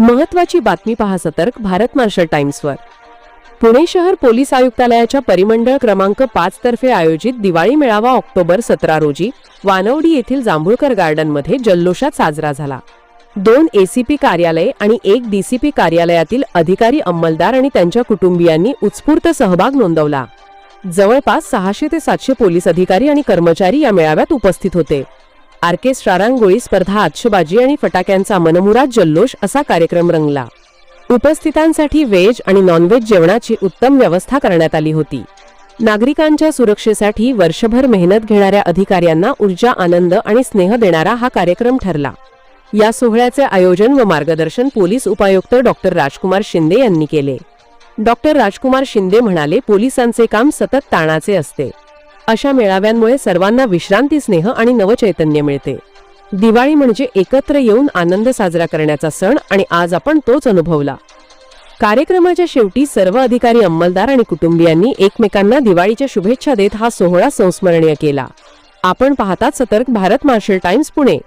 महत्वाची बातमी पहा सतर्क भारत मार्शल टाइम्सवर. पुणे शहर पोलीस आयुक्तालयाच्या परिमंडळ क्रमांक पाच तर्फे आयोजित दिवाळी मेळावा ऑक्टोबर सतरा रोजी वानवडी येथील जांभूळकर गार्डनमध्ये जल्लोषात साजरा झाला. दोन एसीपी कार्यालय आणि एक डीसीपी कार्यालयातील अधिकारी अंमलदार आणि त्यांच्या कुटुंबियांनी उत्स्फूर्त सहभाग नोंदवला. जवळपास सहाशे ते सातशे पोलीस अधिकारी आणि कर्मचारी या मेळाव्यात उपस्थित होते. ऑर्केस्ट्रा रांगोळी स्पर्धा आतषबाजी आणि फटाक्यांचा मनमुराद जल्लोष असा कार्यक्रम रंगला. उपस्थितांसाठी व्हेज आणि नॉनव्हेज जेवणाची उत्तम व्यवस्था करण्यात आली होती. नागरिकांच्या सुरक्षेसाठी वर्षभर मेहनत घेणाऱ्या अधिकाऱ्यांना ऊर्जा आनंद आणि स्नेह देणारा हा कार्यक्रम ठरला. या सोहळ्याचे आयोजन व मार्गदर्शन पोलीस उपायुक्त डॉक्टर राजकुमार शिंदे यांनी केले. डॉक्टर राजकुमार शिंदे म्हणाले पोलिसांचे काम सतत ताणाचे असते. अशा मेळाव्यांमुळे सर्वांना विश्रांती स्नेह आणि नवचैतन्य मिळते. दिवाळी म्हणजे एकत्र येऊन आनंद साजरा करण्याचा सण आणि आज आपण तोच अनुभवला. कार्यक्रमाच्या शेवटी सर्व अधिकारी अंमलदार आणि कुटुंबियांनी एकमेकांना दिवाळीच्या शुभेच्छा देत हा सोहळा संस्मरणीय केला. आपण पाहतात सतर्क भारत मार्शल टाइम्स पुणे.